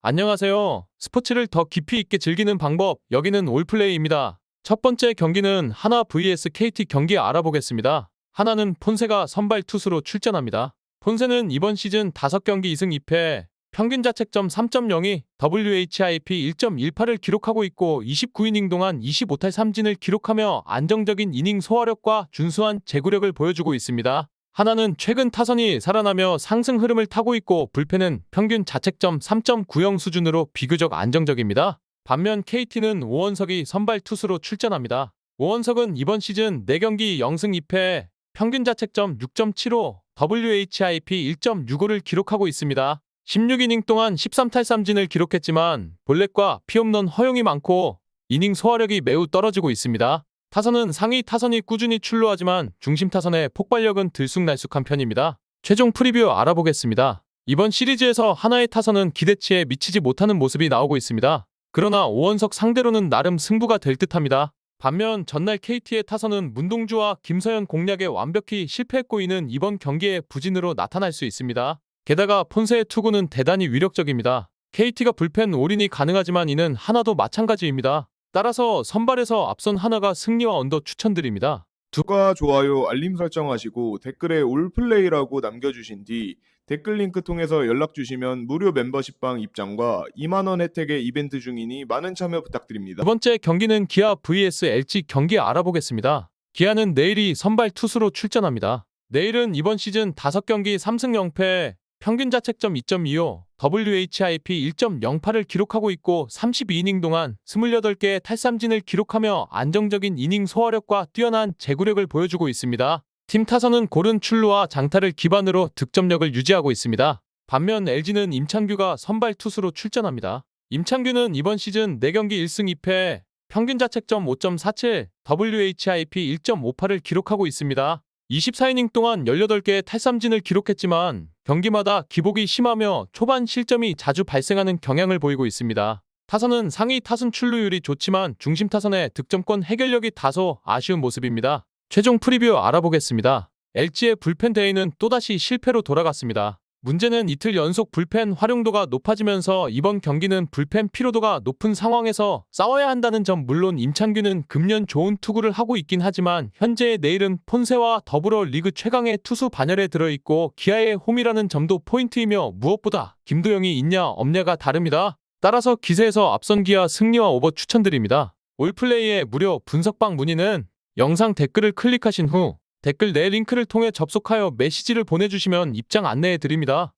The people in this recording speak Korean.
안녕하세요. 스포츠를 더 깊이 있게 즐기는 방법, 여기는 올플레이입니다. 첫 번째 경기는 하나 vs KT 경기 알아보겠습니다. 하나는 폰세가 선발 투수로 출전합니다. 폰세는 이번 시즌 5경기 2승 2패, 평균 자책점 3.02, WHIP 1.18을 기록하고 있고 29이닝 동안 25탈 3진을 기록하며 안정적인 이닝 소화력과 준수한 제구력을 보여주고 있습니다. 하나는 최근 타선이 살아나며 상승 흐름을 타고 있고 불펜은 평균 자책점 3.90 수준으로 비교적 안정적입니다. 반면 KT는 오원석이 선발 투수로 출전합니다. 오원석은 이번 시즌 4경기 0승 2패, 평균 자책점 6.75, WHIP 1.65를 기록하고 있습니다. 16이닝 동안 13탈 3진을 기록했지만 볼넷과 피홈런 허용이 많고 이닝 소화력이 매우 떨어지고 있습니다. 타선은 상위 타선이 꾸준히 출루하지만 중심 타선의 폭발력은 들쑥날쑥한 편입니다. 최종 프리뷰 알아보겠습니다. 이번 시리즈에서 하나의 타선은 기대치에 미치지 못하는 모습이 나오고 있습니다. 그러나 오원석 상대로는 나름 승부가 될 듯합니다. 반면 전날 KT의 타선은 문동주와 김서현 공략에 완벽히 실패했고 이는 이번 경기의 부진으로 나타날 수 있습니다. 게다가 폰세의 투구는 대단히 위력적입니다. KT가 불펜 올인이 가능하지만 이는 하나도 마찬가지입니다. 따라서 선발에서 앞선 하나가 승리와 언더 추천드립니다. 구독과 좋아요, 알림 설정하시고 댓글에 올플레이라고 남겨주신 뒤 댓글 링크 통해서 연락 주시면 무료 멤버십방 입장과 2만원 혜택의 이벤트 중이니 많은 참여 부탁드립니다. 두 번째 경기는 기아 vs LG 경기 알아보겠습니다. 기아는 내일이 선발 투수로 출전합니다. 내일은 이번 시즌 5경기 3승 0패, 평균 자책점 2.25, WHIP 1.08을 기록하고 있고 32이닝 동안 28개의 탈삼진을 기록하며 안정적인 이닝 소화력과 뛰어난 제구력을 보여주고 있습니다. 팀 타선은 고른 출루와 장타를 기반으로 득점력을 유지하고 있습니다. 반면 LG는 임창규가 선발 투수로 출전합니다. 임창규는 이번 시즌 4경기 1승 2패, 평균 자책점 5.47, WHIP 1.58을 기록하고 있습니다. 24이닝 동안 18개의 탈삼진을 기록했지만 경기마다 기복이 심하며 초반 실점이 자주 발생하는 경향을 보이고 있습니다. 타선은 상위 타순 출루율이 좋지만 중심 타선의 득점권 해결력이 다소 아쉬운 모습입니다. 최종 프리뷰 알아보겠습니다. LG의 불펜 대회는 또다시 실패로 돌아갔습니다. 문제는 이틀 연속 불펜 활용도가 높아지면서 이번 경기는 불펜 피로도가 높은 상황에서 싸워야 한다는 점 물론 임창규는 금년 좋은 투구를 하고 있긴 하지만 현재의 내일은 폰세와 더불어 리그 최강의 투수 반열에 들어있고 기아의 홈이라는 점도 포인트이며 무엇보다 김도영이 있냐 없냐가 다릅니다. 따라서 기세에서 앞선 기아 승리와 오버 추천드립니다. 올플레이의 무료 분석방 문의는 영상 댓글을 클릭하신 후 댓글 내 링크를 통해 접속하여 메시지를 보내주시면 입장 안내해 드립니다.